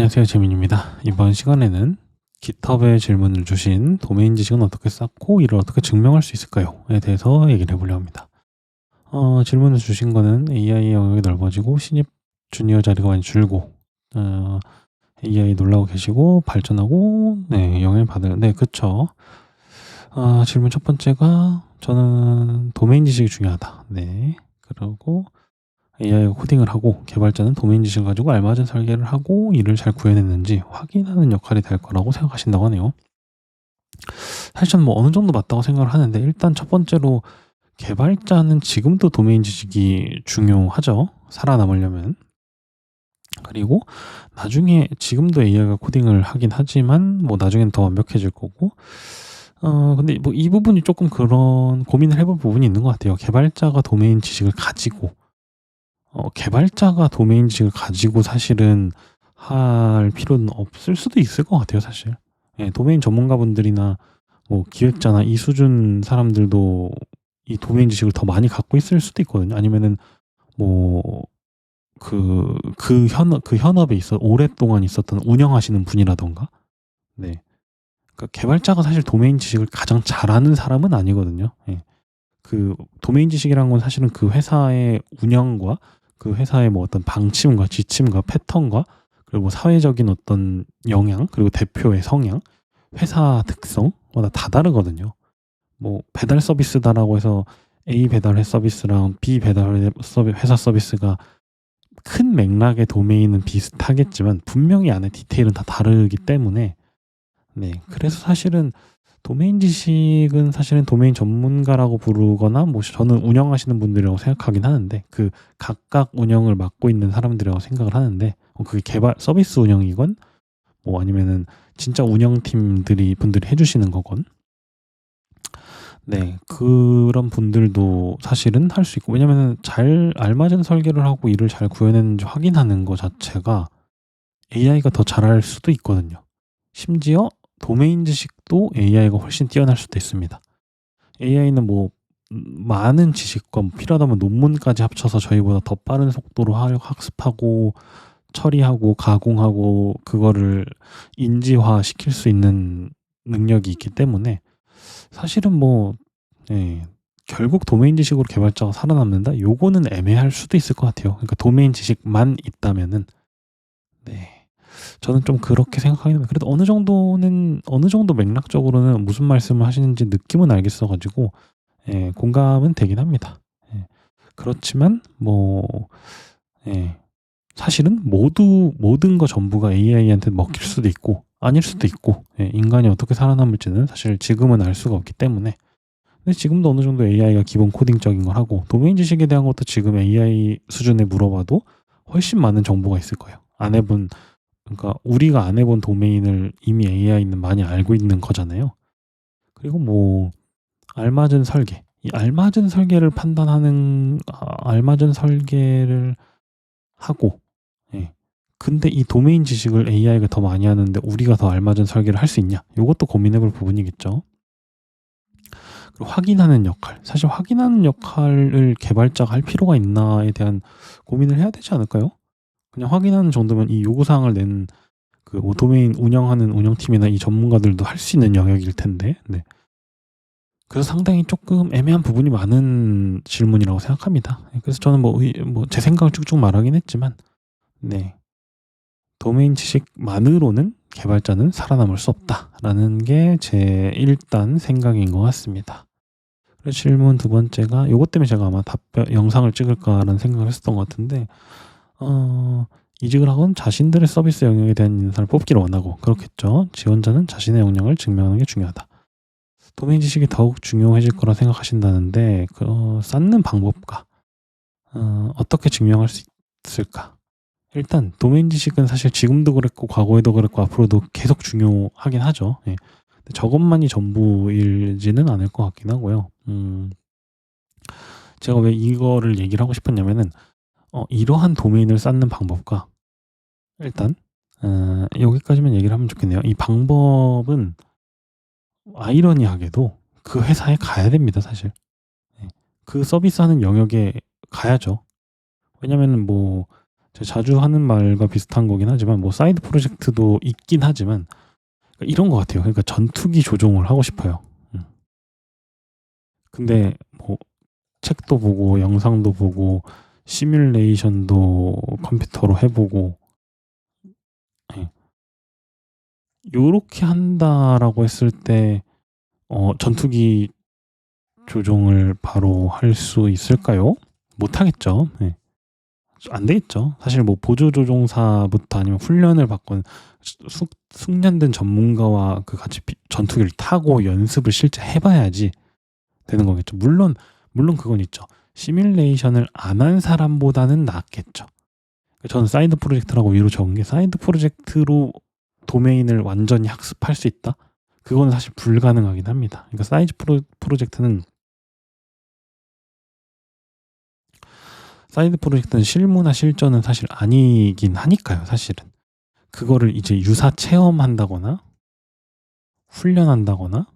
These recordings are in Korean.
안녕하세요. 재민입니다. 이번 시간에는 GitHub에 질문을 주신 도메인 지식은 어떻게 쌓고 이를 어떻게 증명할 수 있을까요?에 대해서 얘기를 해보려고 합니다. 어, 질문을 주신 거는 AI 영역이 넓어지고 신입 주니어 자리가 많이 줄고 어, AI 놀라고 계시고 발전하고 네, 영향을 받을 네, 그쵸. 어, 질문 첫 번째가 저는 도메인 지식이 중요하다. 네. 그리고 AI가 코딩을 하고 개발자는 도메인 지식을 가지고 알맞은 설계를 하고 이를 잘 구현했는지 확인하는 역할이 될 거라고 생각하신다고 하네요. 사실 저는 뭐 어느 정도 맞다고 생각을 하는데 일단 첫 번째로 개발자는 지금도 도메인 지식이 중요하죠. 살아남으려면. 그리고 나중에 지금도 AI가 코딩을 하긴 하지만 뭐 나중엔 더 완벽해질 거고 어 근데 뭐 이 부분이 조금 그런 고민을 해볼 부분이 있는 것 같아요. 개발자가 도메인 지식을 가지고 어 개발자가 도메인 지식을 가지고 사실은 할 필요는 없을 수도 있을 것 같아요 사실. 예 도메인 전문가분들이나 뭐 기획자나 이 수준 사람들도 이 도메인 지식을 더 많이 갖고 있을 수도 있거든요. 아니면은 뭐 그 그 현업 그 현업에 있어 오랫동안 있었던 운영하시는 분이라든가 네. 그러니까 개발자가 사실 도메인 지식을 가장 잘하는 사람은 아니거든요. 예. 그 도메인 지식이라는 건 사실은 그 회사의 운영과 그 회사의 뭐 어떤 방침과 지침과 패턴과 그리고 뭐 사회적인 어떤 영향 그리고 대표의 성향, 회사 특성마다 다 다르거든요. 뭐 배달 서비스다라고 해서 A 배달 서비스랑 B 배달 회사 서비스가 큰 맥락의 도메인은 비슷하겠지만 분명히 안에 디테일은 다 다르기 때문에 네. 그래서 사실은 도메인 지식은 사실은 도메인 전문가라고 부르거나 뭐 저는 운영하시는 분들이라고 생각하긴 하는데 그 각각 운영을 맡고 있는 사람들이라고 생각을 하는데 어 그게 개발 서비스 운영이건 뭐 아니면은 진짜 운영팀들이 분들이 해 주시는 거건 네. 그런 분들도 사실은 할 수 있고 왜냐면은 잘 알맞은 설계를 하고 일을 잘 구현했는지 확인하는 거 자체가 AI가 더 잘할 수도 있거든요. 심지어 도메인 지식도 AI가 훨씬 뛰어날 수도 있습니다. AI는 뭐 많은 지식과 필요하다면 논문까지 합쳐서 저희보다 더 빠른 속도로 하 학습하고 처리하고 가공하고 그거를 인지화 시킬 수 있는 능력이 있기 때문에 사실은 뭐 예 결국 도메인 지식으로 개발자가 살아남는다? 요거는 애매할 수도 있을 것 같아요. 그러니까 도메인 지식만 있다면은 네. 저는 좀 그렇게 생각하긴 합니다. 그래도 어느 정도는 어느 정도 맥락적으로는 무슨 말씀을 하시는지 느낌은 알겠어 가지고 예 공감은 되긴 합니다. 예. 그렇지만 뭐 예 사실은 모두 모든 거 전부가 AI한테 먹힐 수도 있고 아닐 수도 있고 예 인간이 어떻게 살아남을지는 사실 지금은 알 수가 없기 때문에 근데 지금도 어느 정도 AI가 기본 코딩적인 걸 하고 도메인 지식에 대한 것도 지금 AI 수준에 물어봐도 훨씬 많은 정보가 있을 거예요. 안 해본 그러니까 우리가 안 해본 도메인을 이미 AI는 많이 알고 있는 거잖아요. 그리고 뭐 알맞은 설계 이 알맞은 설계를 판단하는 아 알맞은 설계를 하고 예 근데 이 도메인 지식을 AI가 더 많이 하는데 우리가 더 알맞은 설계를 할 수 있냐? 요것도 고민해 볼 부분이겠죠. 그리고 확인하는 역할 사실 확인하는 역할을 개발자가 할 필요가 있나에 대한 고민을 해야 되지 않을까요? 그냥 확인하는 정도면 이 요구 사항을 낸그뭐 도메인 운영하는 운영팀이나 이 전문가들도 할 수 있는 영역일 텐데 네. 그래서 상당히 쪼끔 애매한 부분이 많은 질문이라고 생각합니다. 예 그래서 저는 뭐의뭐제 생각을 쭉쭉 말하긴 했지만 네. 도메인 지식만으로는 '개발자는 살아남을 수 없다.'라는 게 제 일단 생각인 것 같습니다. 그리고 질문 두 번째가 요것 때문에 제가 아마 답변 '영상을 찍을까.'라는 생각을 했었던 것 같은데 어 이직을 하건 자신들의 서비스 영역에 대한 인사를 뽑기를 원하고 그렇겠죠. 지원자는 자신의 역량을 증명하는 게 중요하다. 도메인 지식이 더욱 중요해질 거라 생각하신다는데 그 어 쌓는 방법과 어 어떻게 증명할 수 있을까? 일단 도메인 지식은 사실 지금도 그랬고 과거에도 그랬고 앞으로도 계속 중요하긴 하죠. 예. 근데 저것만이 전부이지는 않을 것 같긴 하고요. 음. 제가 왜 이거를 얘기를 하고 싶었냐면은 어 이러한 도메인을 쌓는 방법과 일단 어 여기까지만 얘기를 하면 좋겠네요. 이 방법은 아이러니하게도 그 회사에 가야 됩니다 사실. 예. 그 서비스하는 영역에 가야죠. 왜냐면은 뭐 제가 자주 하는 말과 비슷한 거긴 하지만 뭐 사이드 프로젝트도 있긴 하지만 그러니까 이런 것 같아요. 그러니까 전투기 조종을 하고 싶어요. 음. 근데 뭐 책도 보고 영상도 보고 시뮬레이션도 컴퓨터로 해보고 예. 요렇게 한다라고 했을 때 어, 전투기 조종을 바로 할 수 있을까요? 못하겠죠. 예. 안 되겠죠. 사실 뭐 보조 조종사부터 아니면 훈련을 받건 숙, 숙련된 전문가와 그 같이 비, 전투기를 타고 연습을 실제 해봐야지 되는 거겠죠. 물론 물론 그건 있죠. 시뮬레이션을 안 한 사람보다는 낫겠죠. 저는 사이드 프로젝트라고 위로 적은 게 사이드 프로젝트로 도메인을 완전히 학습할 수 있다? 그거는 사실 불가능하긴 합니다. 그러니까 사이즈 프로, 프로젝트는 사이드 프로젝트는 실무나 실전은 사실 아니긴 하니까요, 사실은. 그거를 이제 유사 체험한다거나 훈련한다거나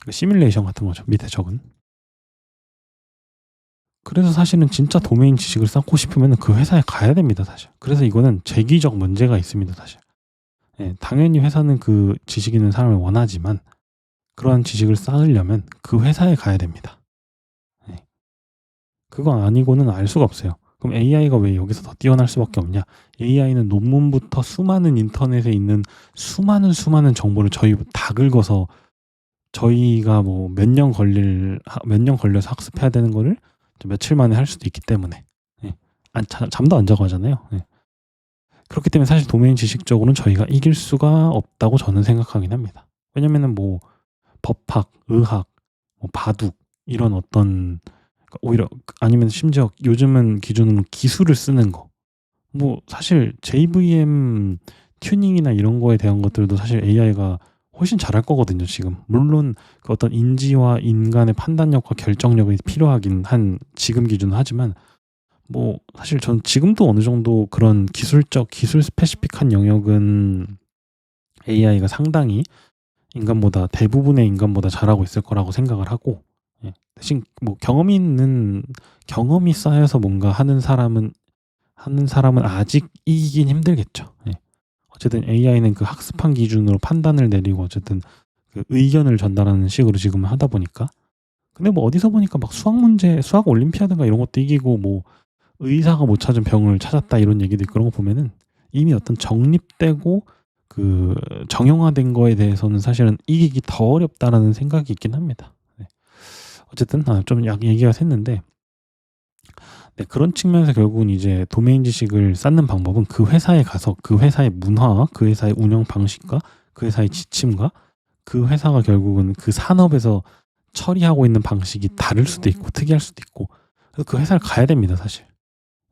그 시뮬레이션 같은 거죠. 밑에 적은. 그래서 사실은 진짜 도메인 지식을 쌓고 싶으면 그 회사에 가야 됩니다, 사실. 그래서 이거는 재기적 문제가 있습니다, 사실. 예, 당연히 회사는 그 지식 있는 사람을 원하지만 그러한 지식을 쌓으려면 그 회사에 가야 됩니다. 예. 그거 아니고는 알 수가 없어요. 그럼 AI가 왜 여기서 더 뛰어날 수밖에 없냐? AI는 논문부터 수많은 인터넷에 있는 수많은 수많은 정보를 저희 다 긁어서 저희가 뭐 몇 년 걸릴 몇 년 걸려서 학습해야 되는 거를 며칠 만에 할 수도 있기 때문에 예. 안, 잠도 안 자고 하잖아요. 예. 그렇기 때문에 사실 도메인 지식적으로는 저희가 이길 수가 없다고 저는 생각하긴 합니다. 왜냐면은 뭐 법학, 의학, 뭐 바둑 이런 어떤 그러니까 오히려 아니면 심지어 요즘은 기준으로 기술을 쓰는 거. 뭐 사실 JVM 튜닝이나 이런 거에 대한 것들도 사실 AI가 훨씬 잘할 거거든요, 지금. 물론 그 어떤 인지와 인간의 판단력과 결정력이 필요하긴 한 지금 기준은 하지만 뭐 사실 전 지금도 어느 정도 그런 기술적 기술 스페시픽한 영역은 AI가 상당히 인간보다 대부분의 인간보다 잘하고 있을 거라고 생각을 하고 예. 대신 뭐 경험이 있는 경험이 쌓여서 뭔가 하는 사람은 하는 사람은 아직 이기긴 힘들겠죠. 예. 어쨌든 AI는 그 학습한 기준으로 판단을 내리고 어쨌든 그 의견을 전달하는 식으로 지금 하다 보니까 근데 뭐 어디서 보니까 막 수학 문제 수학 올림피아드가 이런 것도 이기고 뭐 의사가 못 찾은 병을 찾았다 이런 얘기들 그런 거 보면은 이미 어떤 정립되고 그 정형화된 거에 대해서는 사실은 이기기 더 어렵다라는 생각이 있긴 합니다. 네. 어쨌든 아, 좀 얘기가 샜는데 네, 그런 측면에서 결국은 이제 도메인 지식을 쌓는 방법은 그 회사에 가서 그 회사의 문화, 그 회사의 운영 방식과 그 회사의 지침과 그 회사가 결국은 그 산업에서 처리하고 있는 방식이 다를 수도 있고 특이할 수도 있고 그래서 그 회사를 가야 됩니다 사실.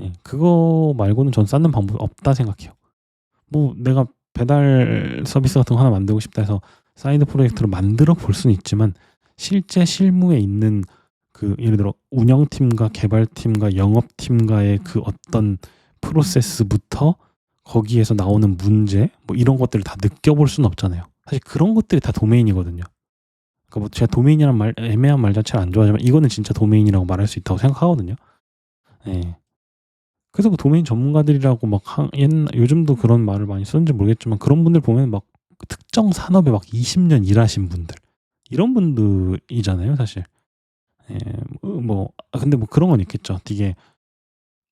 예, 그거 말고는 전 쌓는 방법이 없다 생각해요. 뭐 내가 배달 서비스 같은 거 하나 만들고 싶다 해서 사이드 프로젝트를 만들어 볼 수는 있지만 실제 실무에 있는 그 예를 들어 운영팀과 개발팀과 영업팀과의 그 어떤 프로세스부터 거기에서 나오는 문제 뭐 이런 것들을 다 느껴볼 수는 없잖아요. 사실 그런 것들이 다 도메인이거든요. 그러니까 뭐 제가 도메인이란 말 애매한 말 자체를 안 좋아하지만 이거는 진짜 도메인이라고 말할 수 있다고 생각하거든요. 예. 그래서 뭐 도메인 전문가들이라고 막 옛날 요즘도 그런 말을 많이 쓰는지 모르겠지만 그런 분들 보면 막 특정 산업에 막 20년 일하신 분들 이런 분들이잖아요, 사실. 예, 뭐, 뭐 아, 근데 뭐 그런 건 있겠죠. 되게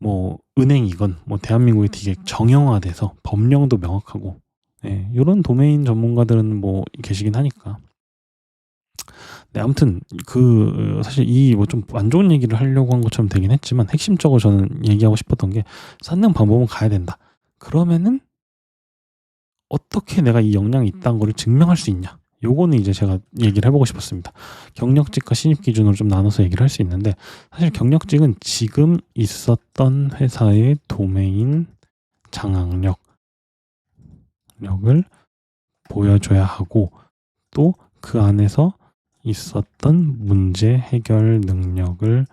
뭐 은행이건 뭐 대한민국이 되게 정형화돼서 법령도 명확하고 예, 이런 도메인 전문가들은 뭐 계시긴 하니까 네, 아무튼 그 사실 이 뭐 좀 안 좋은 얘기를 하려고 한 것처럼 되긴 했지만 핵심적으로 저는 얘기하고 싶었던 게 쌓는 방법은 가야 된다. 그러면은 어떻게 내가 이 역량이 있다는 거를 증명할 수 있냐? 요거는 이제 제가 얘기를 해보고 싶었습니다. 경력직과 신입 기준으로 좀 나눠서 얘기를 할 수 있는데 사실 경력직은 지금 있었던 회사의 도메인 장악력 력을 보여줘야 하고 또 그 안에서 있었던 문제 해결 능력을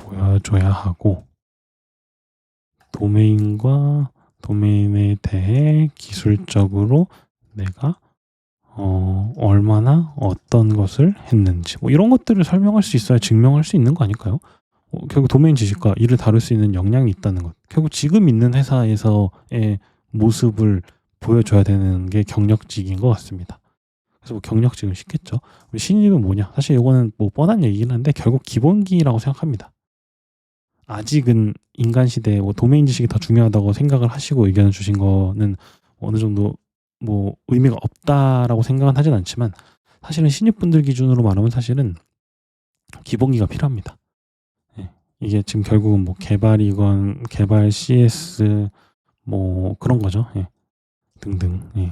보여줘야 하고 도메인과 도메인에 대해 기술적으로 내가 어, 얼마나 어떤 것을 했는지 뭐 이런 것들을 설명할 수 있어야 증명할 수 있는 거 아닐까요? 어 결국 도메인 지식과 이를 다룰 수 있는 역량이 있다는 것. 결국 지금 있는 회사에서의 모습을 보여줘야 되는 게 경력직인 것 같습니다. 그래서 뭐 경력직은 쉽겠죠. 신입은 뭐냐? 사실 이거는 뭐 뻔한 얘기긴 한데 결국 기본기라고 생각합니다. 아직은 인간 시대에 뭐 도메인 지식이 더 중요하다고 생각을 하시고 의견을 주신 거는 어느 정도 뭐 의미가 없다라고 생각은 하진 않지만 사실은 신입분들 기준으로 말하면 사실은 기본기가 필요합니다. 예. 이게 지금 결국은 뭐 개발이건 개발 CS 뭐 그런 거죠. 예. 등등. 예.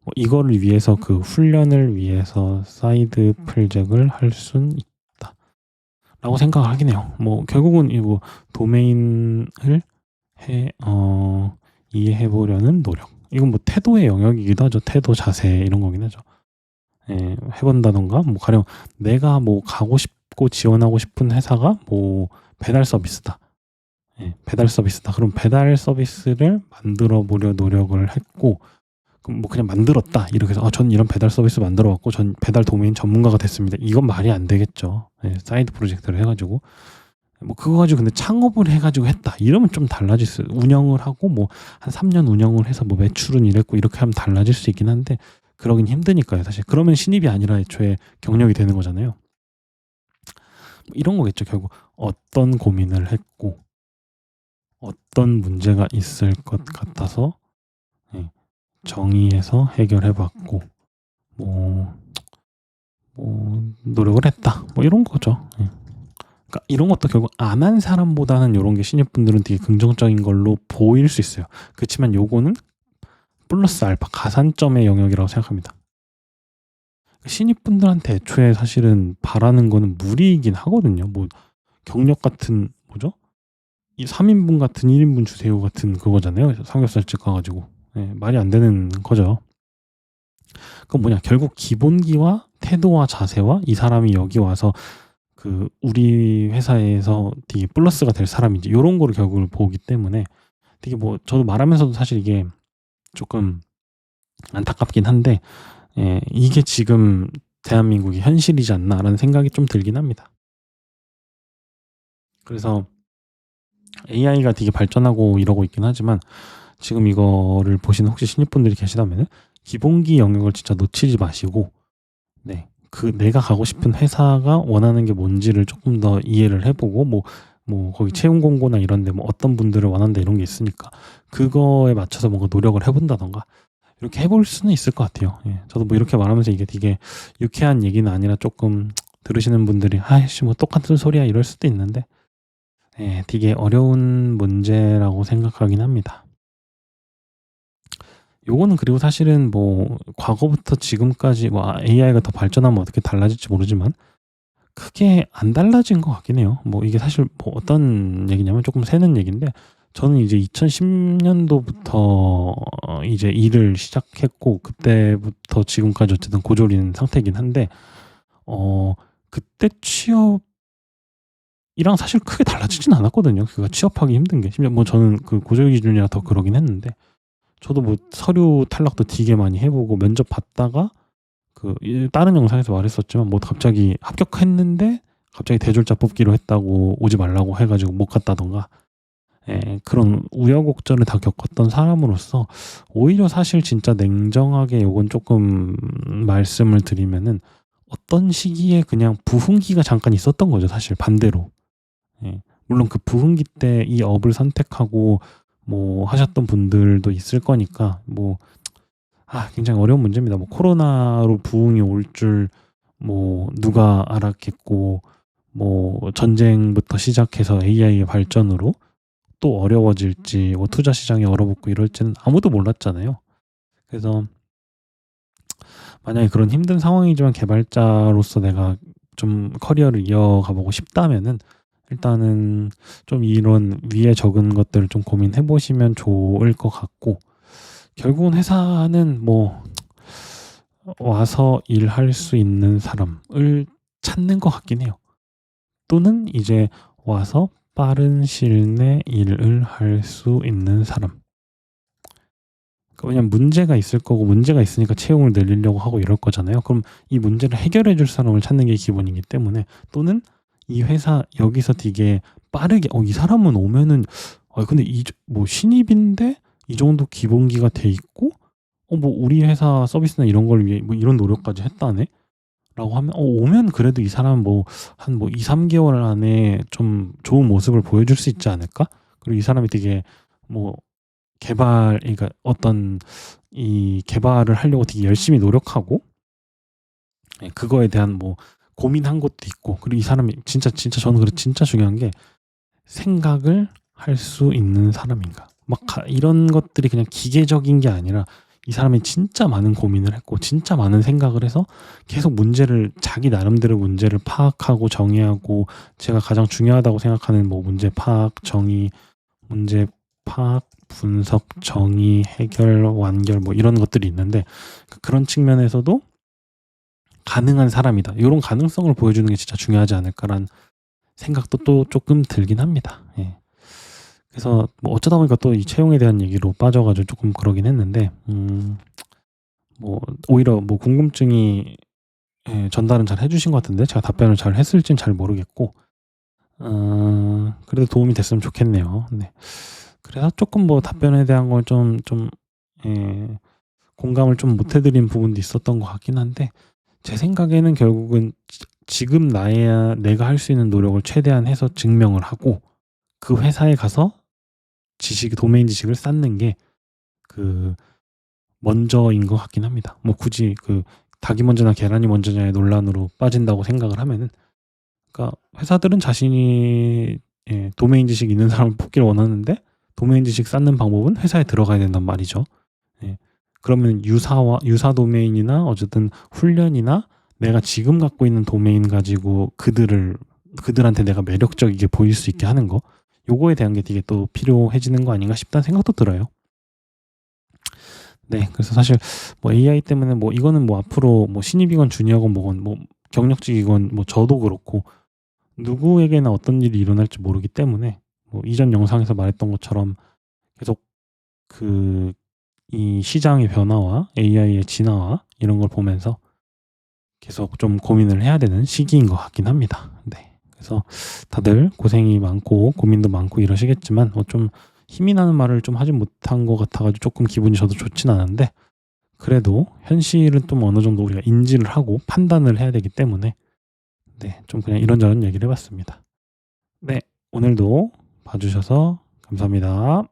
뭐 이거를 위해서 그 훈련을 위해서 사이드 프로젝트를 할순 있다. 라고 생각을 하긴 해요. 뭐 결국은 이 뭐 도메인을 해, 어, 이해해 보려는 노력. 이건 뭐 태도의 영역이기도 하죠. 태도, 자세 이런 거긴 하죠. 예, 해본다던가 뭐 가령 내가 뭐 가고 싶고 지원하고 싶은 회사가 뭐 배달 서비스다. 예, 배달 서비스다. 그럼 배달 서비스를 만들어 보려 노력을 했고 그럼 뭐 그냥 만들었다 이렇게 해서 아, 전 이런 배달 서비스 만들어 왔고 전 배달 도메인 전문가가 됐습니다. 이건 말이 안 되겠죠. 예, 사이드 프로젝트를 해가지고 뭐 그거 가지고 근데 창업을 해가지고 했다. 이러면 좀 달라질 수 운영을 하고 뭐 한 3년 운영을 해서 뭐 매출은 이랬고 이렇게 하면 달라질 수 있긴 한데 그러긴 힘드니까요 사실. 그러면 신입이 아니라 애초에 경력이 되는 거잖아요. 뭐 이런 거겠죠 결국. 어떤 고민을 했고 어떤 문제가 있을 것 같아서 예, 정의해서 해결해봤고 뭐, 뭐 노력을 했다. 뭐 이런 거죠. 예. 그러니까 이런 것도 결국 안 한 사람보다는 이런 게 신입분들은 되게 긍정적인 걸로 보일 수 있어요. 그렇지만 요거는 플러스 알파 가산점의 영역이라고 생각합니다. 신입분들한테 애초에 사실은 바라는 거는 무리이긴 하거든요. 뭐 경력 같은 뭐죠? 이 3인분 같은 1인분 주세요 같은 그거잖아요. 삼겹살집 가가지고 네, 말이 안 되는 거죠. 그건 뭐냐 결국 기본기와 태도와 자세와 이 사람이 여기 와서 그 우리 회사에서 되게 플러스가 될 사람인지 요런 거를 결국을 보기 때문에 되게 뭐 저도 말하면서도 사실 이게 조금 안타깝긴 한데 예, 이게 지금 대한민국의 현실이지 않나라는 생각이 좀 들긴 합니다. 그래서 AI가 되게 발전하고 이러고 있긴 하지만 지금 이거를 보시는 혹시 신입분들이 계시다면 기본기 영역을 진짜 놓치지 마시고 네. 그 내가 가고 싶은 회사가 원하는 게 뭔지를 조금 더 이해를 해보고 뭐, 뭐 거기 채용 공고나 이런데 뭐 어떤 분들을 원한다 이런 게 있으니까 그거에 맞춰서 뭔가 노력을 해본다던가 이렇게 해볼 수는 있을 것 같아요. 예. 저도 뭐 이렇게 말하면서 이게 되게 유쾌한 얘기는 아니라 조금 들으시는 분들이 아이씨 뭐 똑같은 소리야 이럴 수도 있는데 예, 되게 어려운 문제라고 생각하긴 합니다. 요거는 그리고 사실은 뭐 과거부터 지금까지 뭐 AI가 더 발전하면 어떻게 달라질지 모르지만 크게 안 달라진 것 같긴 해요. 뭐 이게 사실 뭐 어떤 얘기냐면 조금 새는 얘기인데 저는 이제 2010년도부터 이제 일을 시작했고 그때부터 지금까지 어쨌든 고졸인 상태이긴 한데 어 그때 취업이랑 사실 크게 달라지진 않았거든요. 그가 취업하기 힘든 게 심지어 뭐 저는 그 고졸 기준이라 더 그러긴 했는데 저도 뭐 서류 탈락도 되게 많이 해보고 면접 봤다가 그 다른 영상에서 말했었지만 뭐 갑자기 합격했는데 갑자기 대졸자 뽑기로 했다고 오지 말라고 해가지고 못 갔다던가. 예, 그런 우여곡절을 다 겪었던 사람으로서 오히려 사실 진짜 냉정하게 요건 조금 말씀을 드리면은 어떤 시기에 그냥 부흥기가 잠깐 있었던 거죠 사실 반대로. 예, 물론 그 부흥기 때 이 업을 선택하고 뭐 하셨던 분들도 있을 거니까 뭐 아, 굉장히 어려운 문제입니다. 뭐 코로나로 부흥이 올 줄 뭐 누가 알았겠고 뭐 전쟁부터 시작해서 AI의 발전으로 또 어려워질지 뭐 투자 시장이 얼어붙고 이럴지는 아무도 몰랐잖아요. 그래서 만약에 그런 힘든 상황이지만 개발자로서 내가 좀 커리어를 이어가 보고 싶다면은 일단은 좀 이런 위에 적은 것들을 좀 고민해 보시면 좋을 것 같고 결국은 회사는 뭐 와서 일할 수 있는 사람을 찾는 것 같긴 해요. 또는 이제 와서 빠른 시일 내 일을 할 수 있는 사람. 그러니까 왜냐면 문제가 있을 거고 문제가 있으니까 채용을 늘리려고 하고 이럴 거잖아요. 그럼 이 문제를 해결해 줄 사람을 찾는 게 기본이기 때문에 또는 이 회사 여기서 되게 빠르게 어 이 사람은 오면은 아 근데 이 뭐 신입인데 이 정도 기본기가 돼 있고 어 뭐 우리 회사 서비스나 이런 걸 위해 뭐 이런 노력까지 했다네.'라고 하면 어 오면 그래도 이 사람은 뭐한 뭐 2-3 개월 안에 좀 좋은 모습을 보여줄 수 있지 않을까? 그리고 이 사람이 되게 뭐 개발 그러니까 어떤 이 개발을 하려고 되게 열심히 노력하고 예 그거에 대한 뭐 고민한 것도 있고 그리고 이 사람이 진짜 진짜 저는 그래 진짜 중요한 게 생각을 할 수 있는 사람인가. 막가 이런 것들이 그냥 기계적인 게 아니라 이 사람이 진짜 많은 고민을 했고 진짜 많은 생각을 해서 계속 문제를 자기 나름대로 문제를 파악하고 정의하고 제가 가장 중요하다고 생각하는 뭐 문제 파악, 정의, 문제 파악, 분석, 정의, 해결, 완결 뭐 이런 것들이 있는데 그런 측면에서도 ' 가능한 사람이다.' 요런 가능성을 보여주는 게 진짜 중요하지 않을까라는 생각도 또 쪼끔 들긴 합니다. 예. 그래서 뭐 어쩌다 보니까 또 이 채용에 대한 얘기로 빠져 가지고 쪼끔 그러긴 했는데 음 뭐 오히려 뭐 궁금증이 예 전달은 잘 해 주신 것 같은데 제가 답변을 잘 했을진 잘 모르겠고 어 그래도 도움이 됐으면 좋겠네요. 네. 그래서 쪼끔 뭐 답변에 대한 걸 좀 좀 예 공감을 좀 못해 드린 부분도 있었던 것 같긴 한데 제 생각에는 결국은 지 지금 나야 내가 할 수 있는 노력을 최대한 해서 증명을 하고 그 회사에 가서 지식 도메인 지식을 쌓는 게 그 먼저인 것 같긴 합니다. 뭐 굳이 그 닭이 먼저냐 계란이 먼저냐의 논란으로 빠진다고 생각을 하면은 그러니까 회사들은 자신이 예 도메인 지식이 있는 사람을 뽑기를 원하는데 도메인 지식 쌓는 방법은 회사에 들어가야 된단 말이죠. 예. 그러면 유사와 유사 도메인이나 어쨌든 훈련이나 내가 지금 갖고 있는 도메인 가지고 그들을 그들한테 내가 매력적이게 보일 수 있게 하는 거 요거에 대한 게 되게 또 필요해지는 거 아닌가 싶다는 생각도 들어요. 네. 그래서 사실 뭐 AI 때문에 뭐 이거는 뭐 앞으로 뭐 신입이건 주니어건 뭐건 뭐 경력직이건 뭐 저도 그렇고 누구에게나 어떤 일이 일어날지 모르기 때문에 뭐 이전 영상에서 말했던 것처럼 계속 그 이 시장의 변화와 AI의 진화와 이런 걸 보면서 계속 좀 고민을 해야 되는 시기인 것 같긴 합니다. 네. 그래서 다들 고생이 많고 고민도 많고 이러시겠지만 뭐 좀 힘이 나는 말을 좀 하지 못한 것 같아 가지고 쪼끔 기분이 저도 좋진 않은데 그래도 현실은 좀 어느 정도 우리가 인지를 하고 판단을 해야 되기 때문에 네 좀 그냥 이런저런 얘기를 해 봤습니다. 네. 오늘도 봐 주셔서 감사합니다.